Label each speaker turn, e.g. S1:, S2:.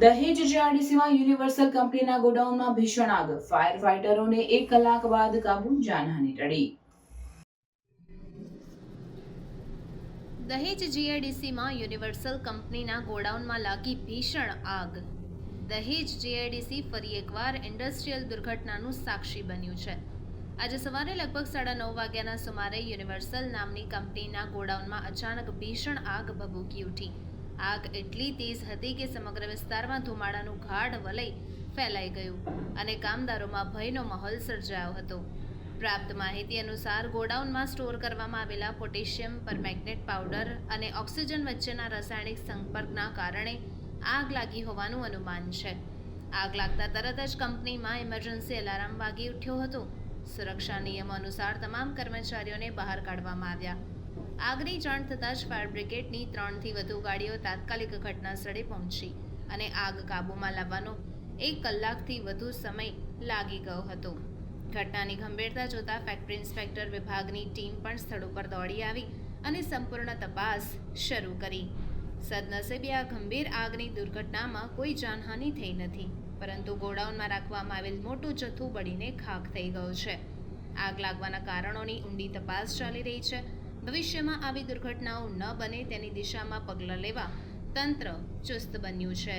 S1: દહેજ જીઆરડીસીમાં યુનિવર્સલ કંપનીના ગોડાઉનમાં ભીષણ આગ. ફાયર ફાઇટરોને એક કલાક બાદ કાબુ જાનહાની ટળી.
S2: દહેજ જીઆરડીસીમાં યુનિવર્સલ કંપનીના ગોડાઉનમાં લાગી ભીષણ આગ. દહેજ જીઆરડીસી ફરી એકવાર ઇન્ડસ્ટ્રીયલ દુર્ઘટનાનું સાક્ષી બન્યું છે. આજે સવારે લગભગ સાડા નવ વાગ્યાના સુમારે યુનિવર્સલ નામની કંપનીના ગોડાઉનમાં અચાનક ભીષણ આગ ભભૂકી ઉઠી. આગ એટલી તેજ હતી કે સમગ્ર વિસ્તારમાં ધુમાડાનું ગાઢ વલય ફેલાઈ ગયું અને કામદારોમાં ભયનો માહોલ સર્જાયો હતો. પ્રાપ્ત માહિતી અનુસાર ગોડાઉનમાં સ્ટોર કરવામાં આવેલા પોટેશિયમ પરમેગ્નેટ પાવડર અને ઓક્સિજન વચ્ચેના રાસાયણિક સંપર્કના કારણે આગ લાગી હોવાનું અનુમાન છે. આગ લાગતા તરત જ કંપનીમાં ઇમરજન્સી એલાર્મ વાગી ઉઠ્યો હતો. સુરક્ષા નિયમો અનુસાર તમામ કર્મચારીઓને બહાર કાઢવામાં આવ્યા. આગની જાણ થતાં જ ફાયર બ્રિગેડની ત્રણથી વધુ ગાડીઓ તાત્કાલિક ઘટના સ્થળે પહોંચી અને આગ કાબૂમાં લાવવાનો એક કલાકથી વધુ સમય લાગી ગયો હતો. ઘટનાની ગંભીરતા જોતા ફેક્ટરી ઇન્સ્પેક્ટર વિભાગની ટીમ પણ સ્થળ ઉપર દોડી આવી અને સંપૂર્ણ તપાસ શરૂ કરી. સદનસીબે આ ગંભીર આગની દુર્ઘટનામાં કોઈ જાનહાનિ થઈ નથી, પરંતુ ગોડાઉનમાં રાખવામાં આવેલ મોટું જથ્થું બળીને ખાખ થઈ ગયું છે. આગ લાગવાના કારણોની ઊંડી તપાસ ચાલી રહી છે ભવિષ્યમાં આવી દુર્ઘટનાઓ ન બને તેની દિશામાં પગલાં લેવા તંત્ર ચુસ્ત બન્યું છે.